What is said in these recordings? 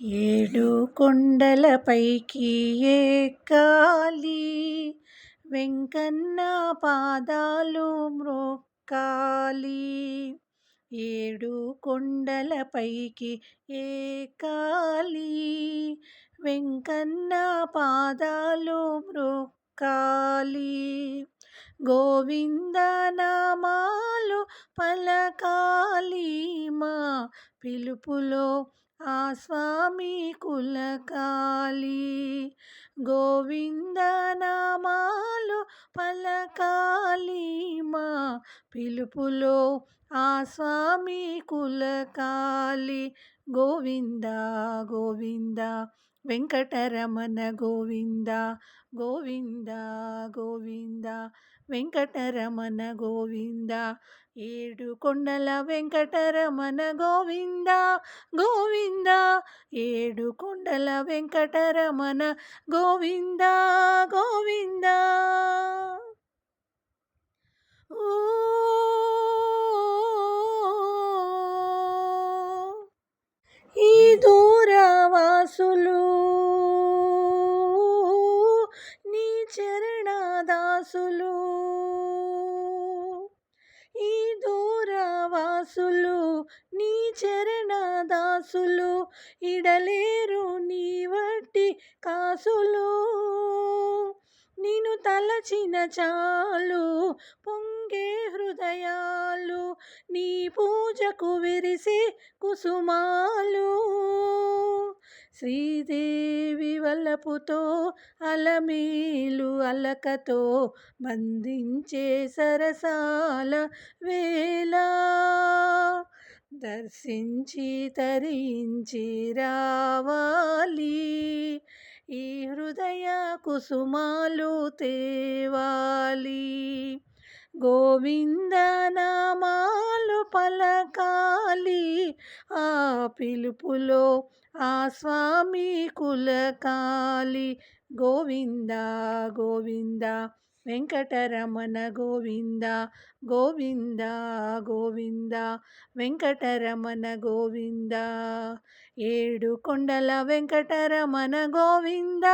ఏడు కొండలపైకి ఎక్కాలి వెంకన్న పాదాలు మ్రొక్కాలి. ఏడు కొండలపైకి ఎక్కాలి వెంకన్న పాదాలు మ్రొక్కాలి. గోవిందనామాలు పలకాలి మా పిలుపులో ఆ స్వామి కులకాలి గోవింద నామాలు పలకాలి మా పిలుపులో. ఆ స్వామి కులకాలి గోవింద గోవింద వెంకటరమణ గోవింద గోవింద గోవింద వెంకటరమణ గోవింద ఏడు కొండల వెంకటరమణ గోవింద గోవింద ఏడు కొండల వెంకటరమణ గోవింద గోవింద. దూరవాసులు ఈ దూరవాసులు నీ చరణదాసులు ఇడలేరు నీ వట్టి కాసులు. నేను తలచిన చాలు పొంగే హృదయాలు నీ పూజకు విరిసే కుసుమాలు. శ్రీదేవి వల్లపుతో అలమేలు అలకతో బంధించే సరసాల వేళ. దర్శించి తరించి రావాలి. ఈ హృదయ కుసుమాలు తేవాలి. గోవిందనామాలు పలకాలి. ఆ పిలుపులో ఆ స్వామి కులకాలి. గోవింద గోవింద వెంకటరమణ గోవింద గోవింద గోవింద వెంకటరమణ గోవింద. ఏడు కొండల వెంకటరమణ గోవింద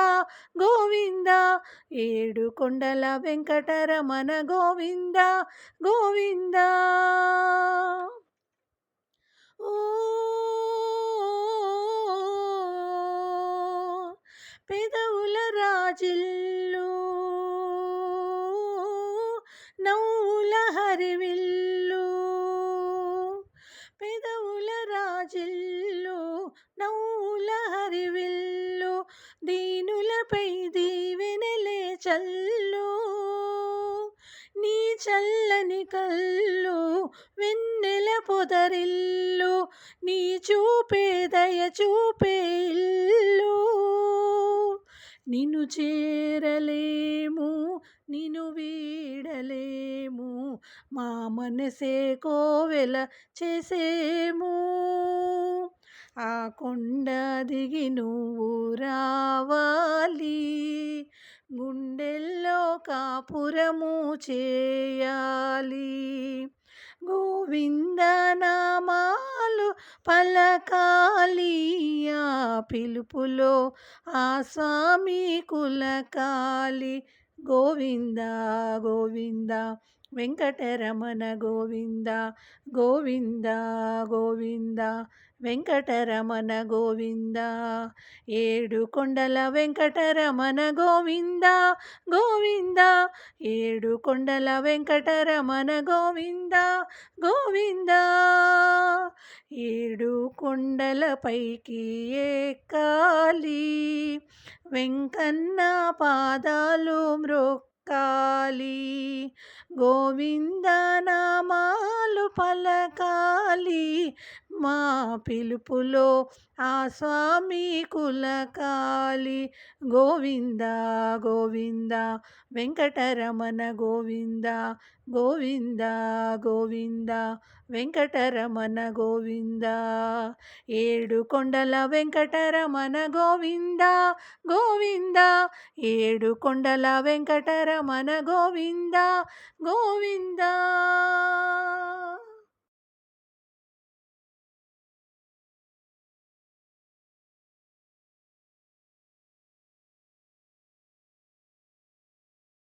గోవింద. ఏడు కొండల వెంకటరమణ గోవింద గోవింద. ఓ దీనులపై దీవెనలే చల్లు నీ చల్లని కళ్ళు వెన్నెల పొదరిల్లు నీ చూపే దయ చూపే ఇల్లు. నిన్ను చేరలేము నిన్ను వీడలేము మా మనసే కోవెల చేసేము. ఆ కొండ దిగి నువ్వు రావాలి. గుండెల్లో కాపురము చేయాలి. గోవిందనామాలు పలకాలి. ఆ పిలుపులో ఆ స్వామి కులకాలి. గోవింద గోవింద వెంకటరమణ గోవింద గోవింద గోవింద వెంకటరమణ గోవింద. ఏడు కొండల వెంకటరమణ గోవింద గోవింద. ఏడు కొండల వెంకటరమణ గోవింద గోవింద. ఏడు కొండలపైకి ఎక్కాలి వెంకన్న పాదాలు పలకాలి. గోవిందనామాలు పలకాలి. మా పిలుపులో ఆ స్వామి కులకాలి గోవింద గోవింద వెంకటరమణ గోవింద గోవింద గోవింద వెంకటరమణ గోవింద. ఏడు కొండల వెంకటరమణ గోవింద గోవింద. ఏడు కొండల వెంకటరమణ గోవింద గోవింద.